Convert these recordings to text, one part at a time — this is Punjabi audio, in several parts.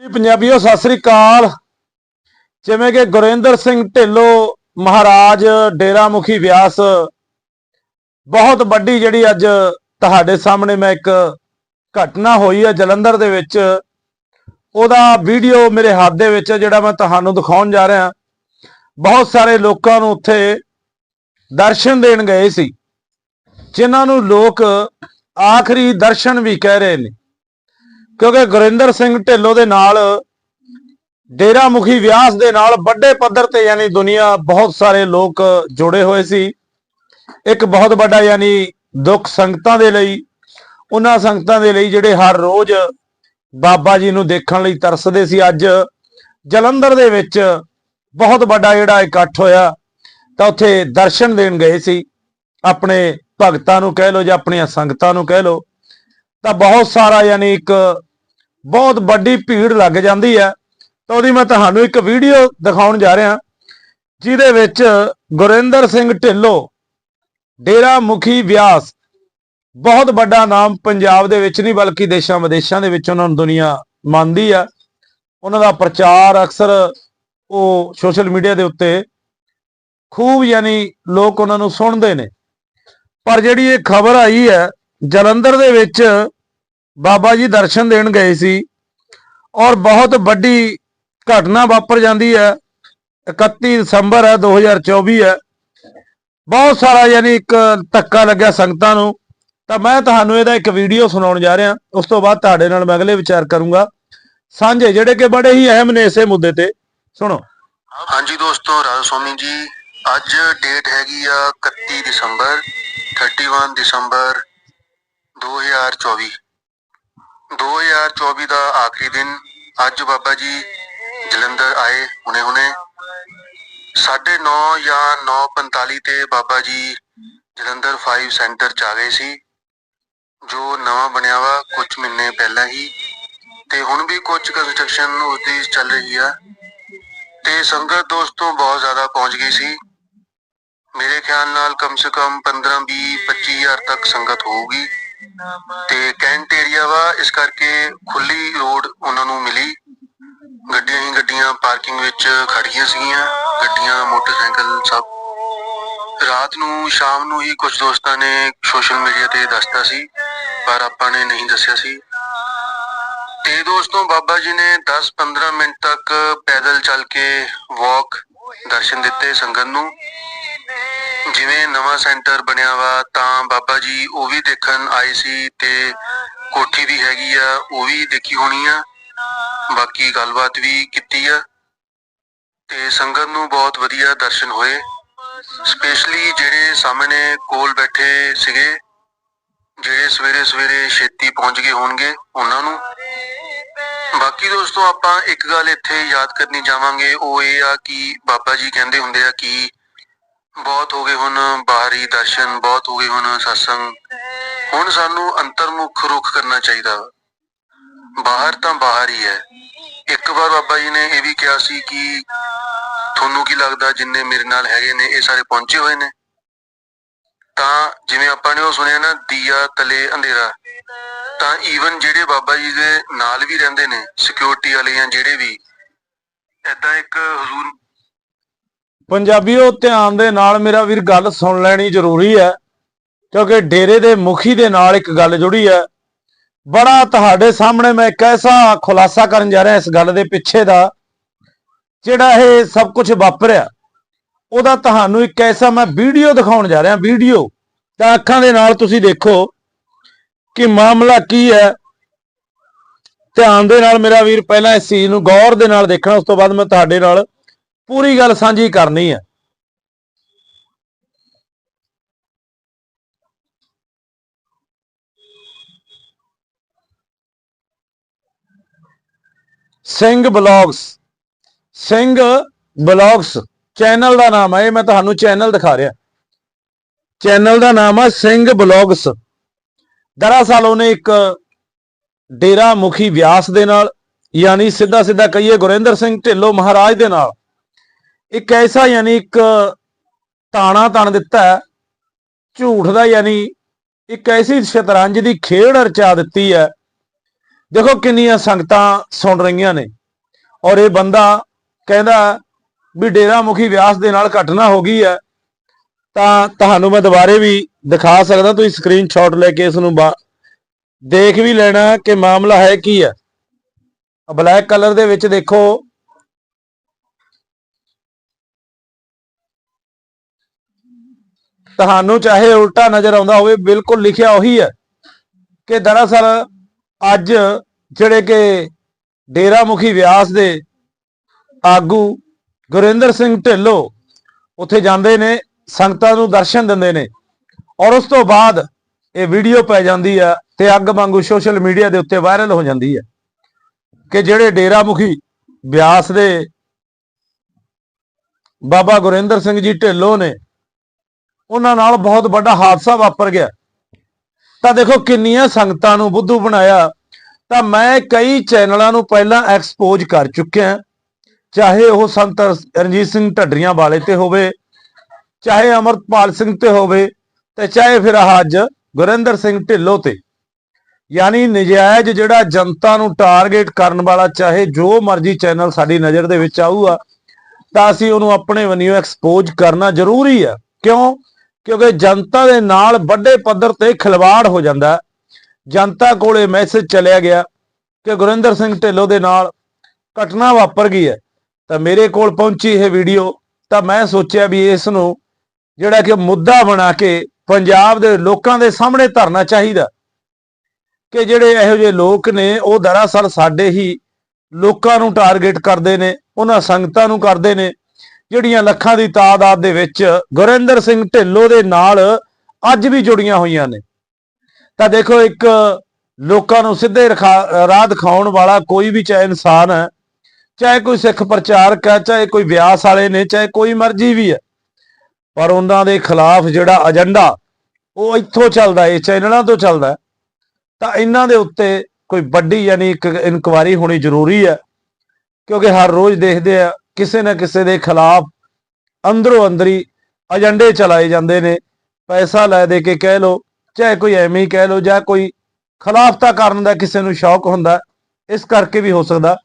ਜੀ ਪੰਜਾਬੀਓ, ਸਤਿ ਸ੍ਰੀ ਅਕਾਲ। ਜਿਵੇਂ ਕਿ ਗੁਰਿੰਦਰ ਸਿੰਘ ਢਿੱਲੋਂ ਮਹਾਰਾਜ ਡੇਰਾ ਮੁਖੀ ਵਿਆਸ ਬਹੁਤ ਵੱਡੀ ਜਿਹੜੀ ਅੱਜ ਤੁਹਾਡੇ ਸਾਹਮਣੇ ਮੈਂ ਇੱਕ ਘਟਨਾ ਹੋਈ ਹੈ ਜਲੰਧਰ ਦੇ ਵਿੱਚ। ਉਹਦਾ ਵੀਡੀਓ ਮੇਰੇ ਹੱਥ ਦੇ ਵਿੱਚ ਜਿਹੜਾ ਮੈਂ ਤੁਹਾਨੂੰ ਦਿਖਾਉਣ ਜਾ ਰਿਹਾ। ਬਹੁਤ ਸਾਰੇ ਲੋਕਾਂ ਨੂੰ ਉੱਥੇ ਦਰਸ਼ਨ ਦੇਣ ਗਏ ਸੀ, ਜਿਨ੍ਹਾਂ ਨੂੰ ਲੋਕ ਆਖਰੀ ਦਰਸ਼ਨ ਵੀ ਕਹਿ ਰਹੇ ਨੇ। ਕਿਉਂਕਿ ਗੁਰਿੰਦਰ ਸਿੰਘ ਢਿੱਲੋਂ ਦੇ ਨਾਲ ਡੇਰਾ ਮੁਖੀ ਵਿਆਸ ਦੇ ਨਾਲ ਵੱਡੇ ਪੱਧਰ ਤੇ ਯਾਨੀ ਦੁਨੀਆ ਬਹੁਤ ਸਾਰੇ ਲੋਕ ਜੁੜੇ ਹੋਏ ਸੀ। ਇੱਕ ਬਹੁਤ ਵੱਡਾ ਯਾਨੀ ਦੁੱਖ ਸੰਗਤਾਂ ਦੇ ਲਈ, ਉਹਨਾਂ ਸੰਗਤਾਂ ਦੇ ਲਈ ਜਿਹੜੇ ਹਰ ਰੋਜ਼ ਬਾਬਾ ਜੀ ਨੂੰ ਦੇਖਣ ਲਈ ਤਰਸਦੇ ਸੀ। ਅੱਜ ਜਲੰਧਰ ਦੇ ਵਿੱਚ ਬਹੁਤ ਵੱਡਾ ਜਿਹੜਾ ਇਕੱਠ ਹੋਇਆ, ਤਾਂ ਉੱਥੇ ਦਰਸ਼ਨ ਦੇਣ ਗਏ ਸੀ। ਆਪਣੇ ਭਗਤਾਂ ਨੂੰ ਕਹਿ ਲਓ ਜਾਂ ਆਪਣੀਆਂ ਸੰਗਤਾਂ ਨੂੰ ਕਹਿ ਲਓ, ਤਾਂ ਬਹੁਤ ਸਾਰਾ ਯਾਨੀ ਇੱਕ ਬਹੁਤ ਵੱਡੀ ਭੀੜ ਲੱਗ ਜਾਂਦੀ ਹੈ। ਤਾਂ ਉਹਦੀ ਮੈਂ ਤੁਹਾਨੂੰ ਇੱਕ ਵੀਡੀਓ ਦਿਖਾਉਣ ਜਾ ਰਿਹਾ। ਜਿਹਦੇ ਵਿੱਚ ਗੁਰਿੰਦਰ ਸਿੰਘ ਢਿੱਲੋਂ, ਡੇਰਾ ਮੁਖੀ ਵਿਆਸ, ਬਹੁਤ ਵੱਡਾ ਨਾਮ ਪੰਜਾਬ ਦੇ ਵਿੱਚ ਨਹੀਂ ਬਲਕਿ ਦੇਸ਼ਾਂ ਵਿਦੇਸ਼ਾਂ ਦੇ ਵਿੱਚ ਉਹਨਾਂ ਨੂੰ ਦੁਨੀਆ ਮੰਨਦੀ ਆ। ਉਹਨਾਂ ਦਾ ਪ੍ਰਚਾਰ ਅਕਸਰ ਉਹ ਸੋਸ਼ਲ ਮੀਡੀਆ ਦੇ ਉੱਤੇ ਖੂਬ ਯਾਨੀ ਲੋਕ ਉਹਨਾਂ ਨੂੰ ਸੁਣਦੇ ਨੇ। ਪਰ ਜਿਹੜੀ ਇਹ ਖਬਰ ਆਈ ਹੈ, ਜਲੰਧਰ ਦੇ ਵਿੱਚ ਬਾਬਾ ਜੀ ਦਰਸ਼ਨ ਦੇਣ ਗਏ ਸੀ ਔਰ ਬਹੁਤ ਵੱਡੀ ਘਟਨਾ ਵਾਪਰ ਜਾਂਦੀ ਹੈ। 31 ਦਸੰਬਰ ਹੈ 2024 ਹੈ। ਬਹੁਤ ਸਾਰਾ ਯਾਨੀ ਇੱਕ ਧੱਕਾ ਲੱਗਿਆ ਸੰਗਤਾਂ ਨੂੰ। ਤਾਂ ਮੈਂ ਤੁਹਾਨੂੰ ਇਹਦਾ ਇੱਕ ਵੀਡੀਓ ਸੁਣਾਉਣ ਜਾ ਰਿਹਾ। ਉਸ ਤੋਂ ਬਾਅਦ ਤੁਹਾਡੇ ਨਾਲ ਮੈਂ ਅਗਲੇ ਵਿਚਾਰ ਕਰੂੰਗਾ। ਸਾਂਝੇ, ਜਿਹੜੇ ਕਿ ਬੜੇ ਹੀ ਅਹਿਮ ਨੇ ਇਸੇ ਮੁੱਦੇ ਤੇ। ਸੁਣੋ। ਹਾਂਜੀ ਦੋਸਤੋ, ਰਾਜਾ ਸਵਾਮੀ ਜੀ, ਅੱਜ ਡੇਟ ਹੈਗੀ ਆ 31 ਦਸੰਬਰ 31 ਦਸੰਬਰ 2024 2024 ਦਾ ਆਖਰੀ ਦਿਨ ਅੱਜ ਬਾਬਾ ਜੀ ਜਲੰਧਰ ਆਏ ਹੁਣੇ ਹੁਣੇ 9:30 ਜਾਂ 9:45 ਤੇ ਬਾਬਾ ਜੀ ਜਲੰਧਰ 5 ਸੈਂਟਰ ਚ ਆ ਗਏ ਸੀ, ਜੋ ਨਵਾਂ ਬਣਿਆ ਵਾ ਕੁਝ ਮਹੀਨੇ ਪਹਿਲਾਂ ਹੀ। ਤੇ ਹੁਣ ਵੀ ਕੁਝ ਕੰਸਟਰਕਸ਼ਨ ਉਹਦੀ ਚੱਲ ਰਹੀ ਆ। ਤੇ ਸੰਗਤ ਦੋਸਤੋਂ ਬਹੁਤ ਜ਼ਿਆਦਾ ਪਹੁੰਚ ਗਈ ਸੀ। ਮੇਰੇ ਖਿਆਲ ਨਾਲ ਕਮ ਸੇ ਕਮ 15 20 25000 ਤੱਕ ਸੰਗਤ ਹੋਊਗੀ। ਤੇ ਕੈਂਟ ਏਰੀਆ ਵਾ, ਇਸ ਕਰਕੇ ਖੁੱਲੀ ਰੋਡ ਉਹਨਾਂ ਨੂੰ ਮਿਲੀ। ਗੱਡੀਆਂ ਹੀ ਗੱਡੀਆਂ ਪਾਰਕਿੰਗ ਵਿੱਚ ਖੜੀਆਂ ਸੀਗੀਆਂ, ਗੱਡੀਆਂ, ਮੋਟਰਸਾਈਕਲ ਸਭ। ਰਾਤ ਨੂੰ, ਸ਼ਾਮ ਨੂੰ ਹੀ ਕੁਝ ਦੋਸਤਾਂ ਨੇ ਸੋਸ਼ਲ ਮੀਡੀਆ ਤੇ ਦੱਸਤਾ ਸੀ, ਪਰ ਆਪਾਂ ਨੇ ਨਹੀਂ ਦੱਸਿਆ ਸੀ। ਤੇ ਦੋਸਤੋ, ਬਾਬਾ ਜੀ ਨੇ 10-15 ਮਿੰਟ ਤੱਕ ਪੈਦਲ ਚੱਲ ਕੇ ਵਾਕ ਦਰਸ਼ਨ ਦਿੱਤੇ ਸੰਗਤ ਨੂੰ। ਜਿਵੇਂ ਨਵਾਂ ਸੈਂਟਰ ਬਣਿਆ ਵਾ, ਤਾਂ ਬਾਬਾ ਜੀ ਉਹ ਵੀ ਦੇਖਣ ਆਏ ਸੀ ਤੇ ਕੋਠੀ ਵੀ ਹੈਗੀ ਆ, ਉਹ ਵੀ ਦੇਖੀ ਹੋਣੀ ਆ। ਬਾਕੀ ਗੱਲਬਾਤ ਵੀ ਕੀਤੀ ਆ। ਤੇ ਸੰਗਤ ਨੂੰ ਬਹੁਤ ਵਧੀਆ ਦਰਸ਼ਨ ਹੋਏ। ਸਪੈਸ਼ਲੀ ਜਿਹੜੇ ਸਾਹਮਣੇ ਕੋਲ ਬੈਠੇ ਸੀਗੇ, ਜਿਹੜੇ ਸਵੇਰੇ ਸਵੇਰੇ ਛੇਤੀ ਪਹੁੰਚ ਗਏ ਹੋਣਗੇ ਉਹਨਾਂ ਨੂੰ। ਬਾਕੀ ਦੋਸਤੋ ਆਪਾਂ ਇੱਕ ਗੱਲ ਇੱਥੇ ਯਾਦ ਕਰਨੀ ਜਾਵਾਂਗੇ ਉਹ ਇਹ ਆ ਕਿ ਬਾਬਾ ਜੀ ਕਹਿੰਦੇ ਹੁੰਦੇ ਆ ਕਿ ਬਹੁਤ ਹੋ ਗਏ ਹੁਣ ਬਾਹਰੀ ਦਰਸ਼ਨ, ਬਹੁਤ ਹੋ ਗਏ ਹੁਣ ਸਤਸੰਗ ਹੁਣ ਸਾਨੂੰ ਅੰਤਰਮੁਖ ਰੁਖ ਕਰਨਾ ਚਾਹੀਦਾ। ਵਾ। ਬਾਹਰ ਤਾਂ ਬਾਹਰ ਹੀ ਹੈ। ਇੱਕ ਵਾਰ ਬਾਬਾ ਜੀ ਨੇ ਇਹ ਵੀ ਕਿਹਾ ਸੀ ਕਿ ਤੁਹਾਨੂੰ ਕੀ ਲੱਗਦਾ ਜਿੰਨੇ ਮੇਰੇ ਨਾਲ ਹੈਗੇ ਨੇ, ਇਹ ਸਾਰੇ ਪਹੁੰਚੇ ਹੋਏ ਨੇ? ਤਾਂ ਜਿਵੇਂ ਆਪਾਂ ਨੇ ਉਹ ਸੁਣਿਆ ਨਾ, ਦੀਆ, ਤਲੇ, ਅੰਧੇਰਾ। ਤਾਂ ਈਵਨ ਜਿਹੜੇ ਬਾਬਾ ਜੀ ਦੇ ਨਾਲ ਵੀ ਰਹਿੰਦੇ ਨੇ ਸਿਕਿਉਰਿਟੀ ਵਾਲੇ ਜਾਂ ਜਿਹੜੇ ਵੀ ਐਦਾਂ ਇੱਕ ਹਜ਼ੂਰ ਪੰਜਾਬੀਓ, ਧਿਆਨ ਦੇ ਨਾਲ ਮੇਰਾ ਵੀਰ ਗੱਲ ਸੁਣ ਲੈਣੀ ਜ਼ਰੂਰੀ ਹੈ, ਕਿਉਂਕਿ ਡੇਰੇ ਦੇ ਮੁਖੀ ਦੇ ਨਾਲ ਇੱਕ ਗੱਲ ਜੁੜੀ ਹੈ। ਬੜਾ ਤੁਹਾਡੇ ਸਾਹਮਣੇ ਮੈਂ ਇੱਕ ਐਸਾ ਖੁਲਾਸਾ ਕਰਨ ਜਾ ਰਿਹਾ ਇਸ ਗੱਲ ਦੇ ਪਿੱਛੇ ਦਾ, ਜਿਹੜਾ ਇਹ ਸਭ ਕੁਝ ਵਾਪਰਿਆ। ਉਹਦਾ ਤੁਹਾਨੂੰ ਇੱਕ ਐਸਾ ਮੈਂ ਵੀਡੀਓ ਦਿਖਾਉਣ ਜਾ ਰਿਹਾ, ਵੀਡੀਓ। ਤਾਂ ਅੱਖਾਂ ਦੇ ਨਾਲ ਤੁਸੀਂ ਦੇਖੋ ਕਿ ਮਾਮਲਾ ਕੀ ਹੈ। ਧਿਆਨ ਦੇ ਨਾਲ ਮੇਰਾ ਵੀਰ, ਪਹਿਲਾਂ ਇਸ ਚੀਜ਼ ਨੂੰ ਗੌਰ ਦੇ ਨਾਲ ਦੇਖਣਾ, ਉਸ ਤੋਂ ਬਾਅਦ ਮੈਂ ਤੁਹਾਡੇ ਨਾਲ ਪੂਰੀ ਗੱਲ ਸਾਂਝੀ ਕਰਨੀ ਹੈ Singh blogs Singh blogs, channel ਦਾ ਨਾਮ ਹੈ ਇਹ ਮੈਂ ਤੁਹਾਨੂੰ ਚੈਨਲ ਦਿਖਾ ਰਿਹਾ। ਚੈਨਲ ਦਾ ਨਾਮ ਹੈ ਸਿੰਘ ਬਲੌਗਸ। ਦਰਅਸਲ ਉਹਨੇ ਇੱਕ ਡੇਰਾ ਮੁਖੀ ਵਿਆਸ ਦੇ ਨਾਲ, ਯਾਨੀ ਸਿੱਧਾ ਸਿੱਧਾ ਕਹੀਏ ਗੁਰਿੰਦਰ ਸਿੰਘ ਢਿੱਲੋਂ ਮਹਾਰਾਜ ਦੇ ਨਾਲ ਇੱਕ ਐਸਾ ਯਾਨੀ ਇੱਕ ਤਾਣਾ ਤਣ ਦਿੱਤਾ ਝੂਠ ਦਾ ਯਾਨੀ ਇੱਕ ਐਸੀ ਸ਼ਤਰੰਜ ਦੀ ਖੇਡ ਰਚਾ ਦਿੱਤੀ ਹੈ। ਦੇਖੋ ਕਿੰਨੀਆਂ ਸੰਗਤਾਂ ਸੁਣ ਰਹੀਆਂ ਨੇ ਔਰ ਇਹ ਬੰਦਾ ਕਹਿੰਦਾ ਵੀ ਡੇਰਾ ਮੁਖੀ ਵਿਆਸ ਦੇ ਨਾਲ ਘਟਨਾ ਹੋ ਗਈ ਹੈ। ਤਾਂ ਤੁਹਾਨੂੰ ਮੈਂ ਦੁਬਾਰੇ ਵੀ ਦਿਖਾ ਸਕਦਾ, ਤੁਸੀਂ ਸਕਰੀਨਸ਼ਾਟ ਲੈ ਕੇ ਇਸ ਨੂੰ ਬਾ- ਦੇਖ ਵੀ ਲੈਣਾ ਕਿ ਮਾਮਲਾ ਹੈ ਕੀ ਹੈ। ਬਲੈਕ ਕਲਰ ਦੇ ਵਿੱਚ ਦੇਖੋ ਤੁਹਾਨੂੰ ਚਾਹੇ ਉਲਟਾ ਨਜ਼ਰ ਆਉਂਦਾ ਹੋਵੇ, ਬਿਲਕੁਲ ਲਿਖਿਆ ਉਹੀ ਹੈ ਕਿ ਦਰਅਸਲ ਅੱਜ ਜਿਹੜੇ ਕਿ ਡੇਰਾ ਮੁਖੀ ਵਿਆਸ ਦੇ ਆਗੂ ਗੁਰਿੰਦਰ ਸਿੰਘ ਢਿੱਲੋਂ ਉੱਥੇ ਜਾਂਦੇ ਨੇ, ਸੰਗਤਾਂ ਨੂੰ ਦਰਸ਼ਨ ਦਿੰਦੇ ਨੇ ਔਰ ਉਸ ਤੋਂ ਬਾਅਦ ਇਹ ਵੀਡੀਓ ਪੈ ਜਾਂਦੀ ਆ ਤੇ ਅੱਗ ਵਾਂਗੂ ਸੋਸ਼ਲ ਮੀਡੀਆ ਦੇ ਉੱਤੇ ਵਾਇਰਲ ਹੋ ਜਾਂਦੀ ਹੈ ਕਿ ਜਿਹੜੇ ਡੇਰਾ ਮੁਖੀ ਬਿਆਸ ਦੇ ਬਾਬਾ ਗੁਰਿੰਦਰ ਸਿੰਘ ਜੀ ਢਿੱਲੋਂ ਨੇ ਉਹਨਾਂ ਨਾਲ ਬਹੁਤ ਵੱਡਾ ਹਾਦਸਾ ਵਾਪਰ ਗਿਆ। ਤਾਂ ਦੇਖੋ ਕਿੰਨੀਆਂ ਸੰਗਤਾਂ ਨੂੰ ਬੁੱਧੂ ਬਣਾਇਆ। ਤਾਂ ਮੈਂ ਕਈ ਚੈਨਲਾਂ ਨੂੰ ਪਹਿਲਾਂ ਐਕਸਪੋਜ਼ ਕਰ ਚੁੱਕਿਆ ਚਾਹੇ ਉਹ ਸੰਤ ਰਣਜੀਤ ਸਿੰਘ ਢੱਡਰੀਆਂ ਵਾਲੇ ਤੇ ਹੋਵੇ, ਚਾਹੇ ਅਮਰਪਾਲ ਸਿੰਘ ਤੇ ਹੋਵੇ, ਤੇ ਚਾਹੇ ਫਿਰ ਅੱਜ ਗੁਰਿੰਦਰ ਸਿੰਘ ਢਿੱਲੋਂ ਤੇ। ਯਾਨੀ ਨਜਾਇਜ਼ ਜਿਹੜਾ ਜਨਤਾ ਨੂੰ ਟਾਰਗੇਟ ਕਰਨ ਵਾਲਾ ਚਾਹੇ ਜੋ ਮਰਜ਼ੀ ਚੈਨਲ ਸਾਡੀ ਨਜ਼ਰ ਦੇ ਵਿੱਚ ਆਊਗਾ, ਤਾਂ ਅਸੀਂ ਉਹਨੂੰ ਆਪਣੇ ਵਨਿਓ ਐਕਸਪੋਜ਼ ਕਰਨਾ ਜ਼ਰੂਰੀ ਆ। ਕਿਉਂ? ਕਿਉਂਕਿ ਜਨਤਾ ਦੇ ਨਾਲ ਵੱਡੇ ਪੱਧਰ ਤੇ ਖਿਲਵਾੜ ਹੋ ਜਾਂਦਾ ਹੈ। ਜਨਤਾ ਕੋਲੇ ਮੈਸੇਜ ਚਲਿਆ ਗਿਆ ਕਿ ਗੁਰਿੰਦਰ ਸਿੰਘ ਢਿੱਲੋਂ ਦੇ ਨਾਲ ਘਟਨਾ ਵਾਪਰ ਗਈ ਹੈ ਤਾਂ ਮੇਰੇ ਕੋਲ ਪਹੁੰਚੀ ਇਹ ਵੀਡੀਓ ਤਾਂ ਮੈਂ ਸੋਚਿਆ ਵੀ ਇਸ ਨੂੰ ਜਿਹੜਾ ਕਿ ਮੁੱਦਾ ਬਣਾ ਕੇ ਪੰਜਾਬ ਦੇ ਲੋਕਾਂ ਦੇ ਸਾਹਮਣੇ ਧਰਨਾ ਚਾਹੀਦਾ ਕਿ ਜਿਹੜੇ ਇਹੋ ਜਿਹੇ ਲੋਕ ਨੇ, ਉਹ ਦਰਅਸਲ ਸਾਡੇ ਹੀ ਲੋਕਾਂ ਨੂੰ ਟਾਰਗੇਟ ਕਰਦੇ ਨੇ, ਉਹਨਾਂ ਸੰਗਤਾਂ ਨੂੰ ਕਰਦੇ ਨੇ ਜਿਹੜੀਆਂ ਲੱਖਾਂ ਦੀ ਤਾਦਾਦ ਦੇ ਵਿੱਚ ਗੁਰਿੰਦਰ ਸਿੰਘ ਢਿੱਲੋਂ ਦੇ ਨਾਲ ਅੱਜ ਵੀ ਜੁੜੀਆਂ ਹੋਈਆਂ ਨੇ। ਤਾਂ ਦੇਖੋ ਇੱਕ ਲੋਕਾਂ ਨੂੰ ਸਿੱਧੇ ਰਖਾ- ਰਾਹ ਦਿਖਾਉਣ ਵਾਲਾ ਕੋਈ ਵੀ ਚਾਹੇ ਇਨਸਾਨ ਹੈ, ਚਾਹੇ ਕੋਈ ਸਿੱਖ ਪ੍ਰਚਾਰਕ ਹੈ, ਚਾਹੇ ਕੋਈ ਵਿਆਸ ਵਾਲੇ ਨੇ, ਚਾਹੇ ਕੋਈ ਮਰਜ਼ੀ ਵੀ ਹੈ, ਪਰ ਉਹਨਾਂ ਦੇ ਖਿਲਾਫ ਜਿਹੜਾ ਏਜੰਡਾ ਉਹ ਇੱਥੋਂ ਚੱਲਦਾ ਇਹ ਚੈਨਲਾਂ ਤੋਂ ਚੱਲਦਾ ਤਾਂ ਇਹਨਾਂ ਦੇ ਉੱਤੇ ਕੋਈ ਵੱਡੀ ਯਾਨੀ ਇੱਕ ਇਨਕੁਆਰੀ ਹੋਣੀ ਜ਼ਰੂਰੀ ਹੈ, ਕਿਉਂਕਿ ਹਰ ਰੋਜ਼ ਦੇਖਦੇ ਆ ਕਿਸੇ ਨਾ ਕਿਸੇ ਦੇ ਖਿਲਾਫ ਅੰਦਰੋਂ ਅੰਦਰੀ ਏਜੰਡੇ ਚਲਾਏ ਜਾਂਦੇ ਨੇ। ਪੈਸਾ ਲੈ ਦੇ ਕੇ ਕਹਿ ਲੋ ਚਾਹੇ ਕੋਈ ਐਵੇਂ ਹੀ ਕਹਿ ਲੋ ਜਾਂ ਕੋਈ ਖਿਲਾਫਤਾ ਕਰਨ ਦਾ ਕਿਸੇ ਨੂੰ ਸ਼ੌਕ ਹੁੰਦਾ, ਇਸ ਕਰਕੇ ਵੀ ਹੋ ਸਕਦਾ।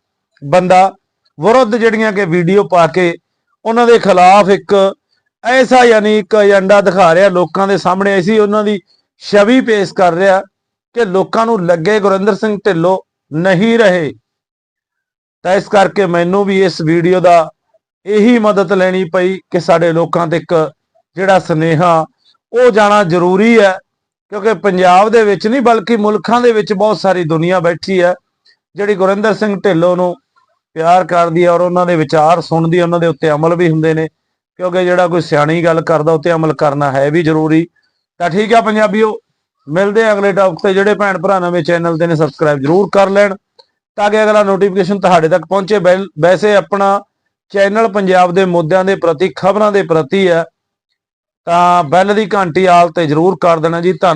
ਬੰਦਾ ਵਿਰੁੱਧ ਜਿਹੜੀਆਂ ਕਿ ਵੀਡੀਓ ਪਾ ਕੇ ਉਹਨਾਂ ਦੇ ਖਿਲਾਫ ਇੱਕ ਐਸਾ ਯਾਨੀ ਇੱਕ ਏਜੰਡਾ ਦਿਖਾ ਰਿਹਾ, ਲੋਕਾਂ ਦੇ ਸਾਹਮਣੇ ਐਸੀ ਉਹਨਾਂ ਦੀ ਛਵੀ ਪੇਸ਼ ਕਰ ਰਿਹਾ ਕਿ ਲੋਕਾਂ ਨੂੰ ਲੱਗੇ ਗੁਰਿੰਦਰ ਸਿੰਘ ਢਿੱਲੋਂ ਨਹੀਂ ਰਹੇ। ਤਾਂ ਇਸ ਕਰਕੇ ਮੈਨੂੰ ਵੀ ਇਸ ਵੀਡੀਓ ਦਾ ਇਹੀ ਮਦਦ ਲੈਣੀ ਪਈ ਕਿ ਸਾਡੇ ਲੋਕਾਂ ਤੱਕ ਜਿਹੜਾ ਸਨੇਹਾ, ਉਹ ਜਾਣਾ ਜ਼ਰੂਰੀ ਹੈ। ਕਿਉਂਕਿ ਪੰਜਾਬ ਦੇ ਵਿੱਚ ਨਹੀਂ, ਬਲਕਿ ਮੁਲਕਾਂ ਦੇ ਵਿੱਚ ਬਹੁਤ ਸਾਰੀ ਦੁਨੀਆ ਬੈਠੀ ਹੈ, ਜਿਹੜੀ ਗੁਰਿੰਦਰ ਸਿੰਘ ਢਿੱਲੋਂ ਨੂੰ ਪਿਆਰ ਕਰਦੀ ਹੈ ਔਰ ਉਹਨਾਂ ਦੇ ਵਿਚਾਰ ਸੁਣਦੀ ਉਹਨਾਂ ਦੇ ਉੱਤੇ ਅਮਲ ਵੀ ਹੁੰਦੇ ਨੇ। ਕਿਉਂਕਿ ਜਿਹੜਾ ਕੋਈ ਸਿਆਣੀ ਗੱਲ ਕਰਦਾ ਉੱਤੇ ਅਮਲ ਕਰਨਾ ਹੈ ਵੀ ਜ਼ਰੂਰੀ। ਤਾਂ ਠੀਕ ਆ ਪੰਜਾਬੀਓ, ਮਿਲਦੇ ਅਗਲੇ ਟੌਪਿਕ ਤੇ। ਜਿਹੜੇ ਭੈਣ ਭਰਾ ਨਵੇਂ ਚੈਨਲ ਤੇ ਨੇ ਸਬਸਕ੍ਰਾਈਬ ਜ਼ਰੂਰ ਕਰ ਲੈਣ। ਤਾਂ ਕਿ ਅਗਲਾ ਨੋਟੀਫਿਕੇਸ਼ਨ ਤੁਹਾਡੇ ਤੱਕ ਪਹੁੰਚੇ। ਵੈਲ- ਵੈਸੇ ਆਪਣਾ ਚੈਨਲ ਪੰਜਾਬ ਦੇ ਮੁੱਦਿਆਂ ਦੇ ਪ੍ਰਤੀ, ਖਬਰਾਂ ਦੇ ਪ੍ਰਤੀ ਹੈ, ਤਾਂ ਬੈਲ ਦੀ ਘੰਟੀ ਆਲ ਤੇ ਜ਼ਰੂਰ ਕਰ ਦੇਣਾ ਜੀ। ਧੰਨਵਾਦ।